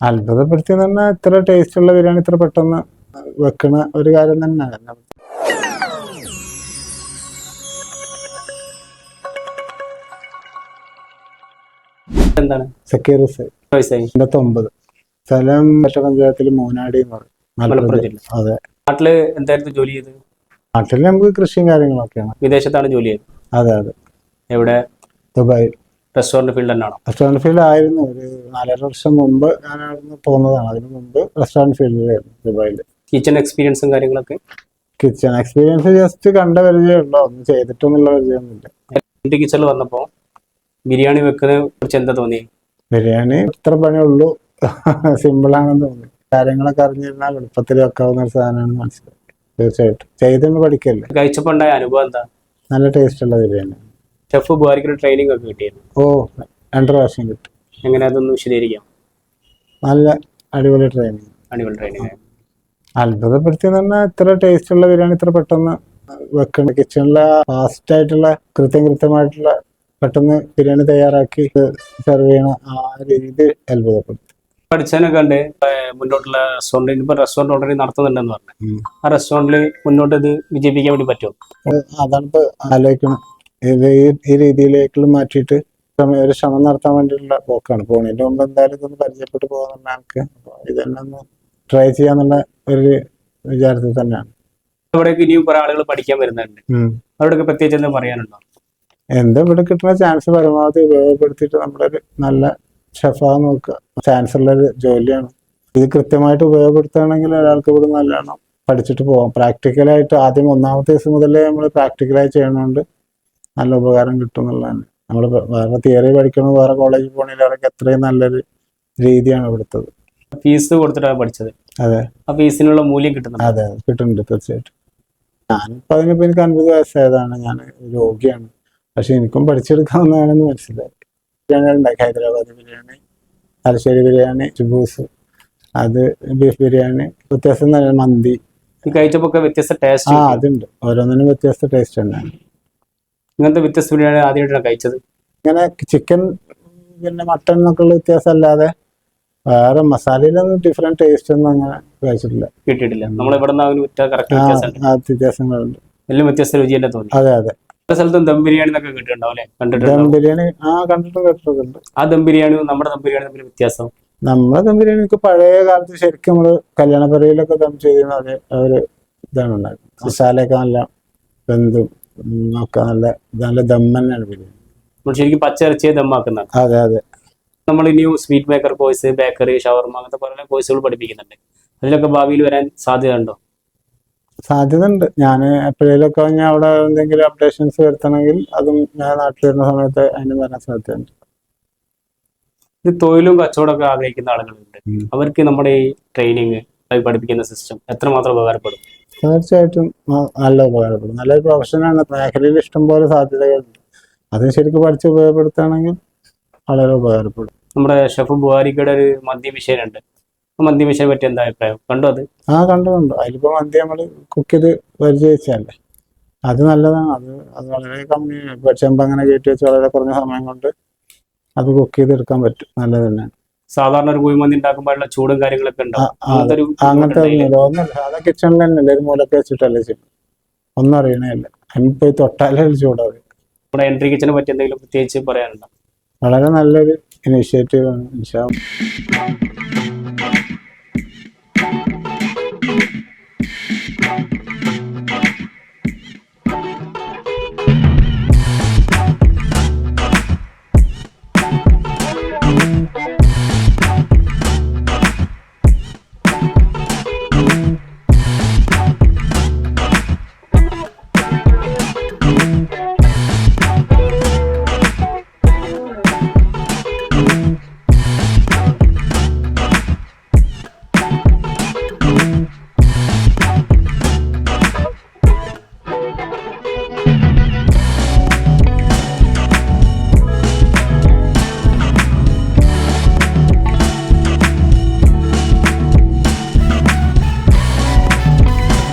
അത്ഭുതപ്പെടുത്തിയെന്ന് പറഞ്ഞാൽ ഇത്ര ടേസ്റ്റ് ഉള്ള ബിരിയാണി ഇത്ര പെട്ടെന്ന് വെക്കണ ഒരു കാര്യം തന്നെ എന്താണ്? സക്കീർ ഹുസൈൻ. എൺപത്തൊമ്പത്. സ്ഥലം പഞ്ചായത്തിൽ മൂന്നാടി എന്ന് പറയും. മലപ്പുറം ജില്ല. അതെ. നാട്ടിൽ എന്തായിരുന്നു ജോലി ചെയ്ത് നാട്ടിൽ നമുക്ക് കൃഷിയും കാര്യങ്ങളൊക്കെയാണ്. വിദേശത്താണ് ജോലി ചെയ്തത്. അതെ അതെ. എവിടെ? ദുബായ്. റെസ്റ്റോറന്റ് ഫീൽഡ് തന്നെയാണോ? റെസ്റ്റോറന്റ് ഫീൽഡ് ആയിരുന്നു. ഒരു നാലര വർഷം മുമ്പ് ഞാൻ അവിടുന്ന് പോകുന്നതാണ്. അതിന് മുമ്പ് റെസ്റ്റോറന്റ് ഫീൽഡിലായിരുന്നു ദുബായിൽ കിച്ചൺ എക്സ്പീരിയൻസും കാര്യങ്ങളൊക്കെ? കിച്ചൺ എക്സ്പീരിയൻസ് ജസ്റ്റ് കണ്ട പരിചയമുണ്ടോ ഒന്നും ചെയ്തിട്ടൊന്നുള്ള പരിചയമൊന്നുമില്ല. എന്റെ കിച്ചണിൽ വന്നപ്പോ ബിരിയാണി വെക്കുന്നതിനെ കുറച്ച് എന്താ തോന്നി? ബിരിയാണി ഇത്ര പണിയുള്ളൂ. സിമ്പിളാണെന്ന് തോന്നി. കാര്യങ്ങളൊക്കെ അറിഞ്ഞിരുന്നാൽ എളുപ്പത്തിൽ വെക്കാവുന്ന ഒരു സാധനമാണ് മനസ്സിലായി. തീർച്ചയായിട്ടും. ചെയ്തൊന്ന് പഠിക്കല്ലേ? കഴിച്ചപ്പോ ഉണ്ടായ അനുഭവം എന്താ? നല്ല ടേസ്റ്റ് ഉള്ള ബിരിയാണി ഷെഫ് ബുഹാരിക്കൊരു ട്രെയിനിങ് ഒക്കെ കിട്ടിയിരുന്നു. ഓ രണ്ട് പ്രാവശ്യം കിട്ടും. എങ്ങനെ അതൊന്ന് വിശദീകരിക്കാം? നല്ല അടിപൊളി ട്രെയിനിങ് അടിപൊളി ട്രെയിനിങ് അത്ഭുതപ്പെടുത്തിയെന്ന് പറഞ്ഞാൽ ഇത്ര ടേസ്റ്റ് ഉള്ള ബിരിയാണി ഇത്ര പെട്ടെന്ന് വെക്കണം. കിച്ചണിലെ ഫാസ്റ്റ് ആയിട്ടുള്ള കൃത്യം കൃത്യമായിട്ടുള്ള പെട്ടെന്ന് ബിരിയാണി തയ്യാറാക്കി സെർവ് ചെയ്യണ ആ രീതി അത്ഭുതപ്പെടുത്തി. പഠിച്ചതിനൊക്കെ ഉണ്ട് മുന്നോട്ടുള്ള റെസ്റ്റോറന്റ് ഇപ്പൊ റെസ്റ്റോറന്റ് ഓൾറെഡി നടത്തുന്നുണ്ടെന്ന് പറഞ്ഞു. ആ റെസ്റ്റോറന്റിൽ മുന്നോട്ട് ഇത് വിജയിപ്പിക്കാൻ വേണ്ടി പറ്റുമോ? അതാണ് ഇപ്പൊ ആലോചിക്കണം ഇത് ഈ ഈ രീതിയിലേക്ക് മാറ്റിയിട്ട് ഒരു ശ്രമം നടത്താൻ വേണ്ടിയിട്ടുള്ള പോക്കാണ് പോണതിന്റെ മുമ്പ് എന്തായാലും ഇതൊന്ന് പരിചയപ്പെട്ട് പോകാന്നുള്ള ആൾക്ക് ഇതെല്ലാം ഒന്ന് ട്രൈ ചെയ്യാന്നുള്ള ഒരു വിചാരത്തിൽ തന്നെയാണ്. ഇവിടേക്ക് ഇനിയും കുറെ ആളുകൾ പഠിക്കാൻ വരുന്നുണ്ട്. ഉം. അവരോടൊക്കെ പ്രത്യേകിച്ച് എന്താ പറയാനുണ്ടോ? എന്താ ഇവിടെ കിട്ടുന്ന ചാൻസ് പരമാവധി ഉപയോഗപ്പെടുത്തിയിട്ട് നമ്മളൊരു നല്ല ഷെഫാകാൻ നോക്കുക. ചാൻസ് ഉള്ളൊരു ജോലിയാണ്. ഇത് കൃത്യമായിട്ട് ഉപയോഗപ്പെടുത്തുകയാണെങ്കിൽ ഒരാൾക്ക് ഇവിടെ നല്ലോണം പഠിച്ചിട്ട് പോകാം. പ്രാക്ടിക്കലായിട്ട് ആദ്യം ഒന്നാമത്തെ ദിവസം മുതലേ നമ്മൾ പ്രാക്ടിക്കലായി ചെയ്യണോണ്ട് നല്ല ഉപകാരം കിട്ടും എന്നുള്ളതാണ്. നമ്മൾ വേറെ തിയറി പഠിക്കണം വേറെ കോളേജിൽ പോകണമെങ്കിൽ അവർക്ക് അത്രയും നല്ലൊരു രീതിയാണ് ഇവിടുത്തത്. ഫീസ് കൊടുത്തിട്ടാണ് പഠിച്ചത്. അതെ. ആ ഫീസിനുള്ള മൂല്യം കിട്ടുന്നുണ്ട്? അതെ അതെ. കിട്ടുന്നുണ്ട് തീർച്ചയായിട്ടും. ഞാനിപ്പോൾ അതിനിപ്പോൾ എനിക്ക് അൻപത് വയസ്സായതാണ്. ഞാൻ രോഗിയാണ്. പക്ഷെ എനിക്കും പഠിച്ചെടുക്കാവുന്നതാണെന്ന് മനസ്സിലായി. ബിരിയാണി ഉണ്ടാക്കി. ഹൈദരാബാദ് ബിരിയാണി തലശ്ശേരി ബിരിയാണി ചുബൂസ് അത് ബീഫ് ബിരിയാണി വ്യത്യാസം മന്തി. കഴിച്ചപ്പോ വ്യത്യസ്ത ടേസ്റ്റ് ആ അതുണ്ട്. ഓരോന്നിനും വ്യത്യസ്ത ടേസ്റ്റ് തന്നെയാണ്. ഇങ്ങനത്തെ വ്യത്യസ്ത ബിരിയാണി ആദ്യമായിട്ടാണ് കഴിച്ചത്. ഇങ്ങനെ ചിക്കൻ പിന്നെ മട്ടൺ എന്നൊക്കെ ഉള്ള വ്യത്യാസം അല്ലാതെ വേറെ മസാലയിലൊന്നും ഡിഫറെന്റ് ടേസ്റ്റ് ഒന്നും അങ്ങനെ കഴിച്ചിട്ടില്ല. കിട്ടിയിട്ടില്ല. നമ്മൾ ഇവിടെ വ്യത്യാസങ്ങളുണ്ട്. എല്ലാം വ്യത്യസ്ത രുചി തന്നെ. തോന്നി അതെ. അതെ സ്ഥലത്തും ദം ബിരിയാണി എന്നൊക്കെ കിട്ടിയിട്ടുണ്ടാവും കണ്ടിട്ടുണ്ട് ദം ബിരിയാണി ആ കണ്ടിട്ടും കേട്ടിട്ടൊക്കെ ആ ദം ബിരിയാണി നമ്മുടെ ദം ബിരിയാണി തമ്മിൽ വ്യത്യാസം? നമ്മളെ ദം ബിരിയാണി ഒക്കെ പഴയ കാലത്ത് ശരിക്കും നമ്മൾ കല്യാണ പരിയിലൊക്കെ ദം ചെയ്തിരുന്ന ഒരു ഇതാണ് ഉണ്ടാക്കുന്നത് മസാലയൊക്കെ നല്ല ഉം, ഒക്കെ നല്ല നല്ല ദം തന്നെയാണ് ബിരിയാണി നമ്മൾ ശരിക്കും പച്ചിറച്ചിയെ ദമ്മാക്കുന്നതാണ് അതെ അതെ. നമ്മൾ ഇനിയും sweet maker course bakery shawarma അങ്ങനത്തെ പല കോഴ്സുകൾ പഠിപ്പിക്കുന്നുണ്ട്. അതിലൊക്കെ ഭാവിയിൽ വരാൻ സാധ്യത ഉണ്ടോ? സാധ്യത ഉണ്ട്. ഞാൻ എപ്പോഴേലൊക്കെ ഞാൻ അവിടെ എന്തെങ്കിലും അപ്ഡേഷൻസ് വരുത്തണമെങ്കിൽ അതും ഞാൻ നാട്ടിൽ വരുന്ന സമയത്ത് അതിന് വരാൻ സാധ്യതയുണ്ട്. ഇത് തൊഴിലും കച്ചവടമൊക്കെ ആഗ്രഹിക്കുന്ന ആളുകളുണ്ട്. അവർക്ക് നമ്മുടെ ഈ ട്രെയിനിങ് പഠിപ്പിക്കുന്ന സിസ്റ്റം എത്രമാത്രം ഉപകാരപ്പെടും? തീർച്ചയായിട്ടും നല്ല ഉപകാരപ്പെടും. നല്ലൊരു പ്രൊഫഷനാണ് മേഖലയിൽ ഇഷ്ടംപോലെ സാധ്യതകളുണ്ട് അതിന് ശരിക്കും പഠിച്ച് ഉപയോഗപ്പെടുത്തുകയാണെങ്കിൽ വളരെ ഉപകാരപ്പെടും. നമ്മുടെ ഷെഫ് ബുഹാരിക്കയുടെ ഒരു മന്തി മിഷീൻ ആ മന്തി മിഷീനെ പറ്റി എന്താ അഭിപ്രായം? കണ്ടു അത്? ആ കണ്ടു കണ്ടു. അതിലിപ്പോ മന്തി നമ്മൾ കുക്ക് ചെയ്ത് പരിചയിച്ചല്ലേ അത് നല്ലതാണ്. അത് അത് വളരെ കമ്മി പക്ഷെ ചെമ്പ് അങ്ങനെ കയറ്റി വെച്ച് വളരെ കുറഞ്ഞ സമയം കൊണ്ട് അത് കുക്ക് ചെയ്തെടുക്കാൻ പറ്റും. നല്ലത് തന്നെയാണ്. സാധാരണ ഒരു കുഴിമന്തി ഉണ്ടാക്കുമ്പോഴുള്ള ചൂടും കാര്യങ്ങളൊക്കെ ഉണ്ടാവും ആ, അങ്ങനത്തെ ഒരു അങ്ങനത്തെ ഒന്നുമില്ല. ഒന്നുമില്ല സാധാ കിച്ചണിൽ തന്നെയല്ലേ ഒരു മൂലൊക്കെ വെച്ചിട്ടല്ലേ ചെയ്യും ഒന്നും അറിയണേയില്ല അതിന് പോയി തൊട്ടാലേ ചൂടാവും. നമ്മുടെ എൻട്രി കിച്ചനെ പറ്റി എന്തെങ്കിലും പ്രത്യേകിച്ച് പറയാനുണ്ടോ? വളരെ നല്ലൊരു ഇനിഷ്യേറ്റീവ് ആണ്.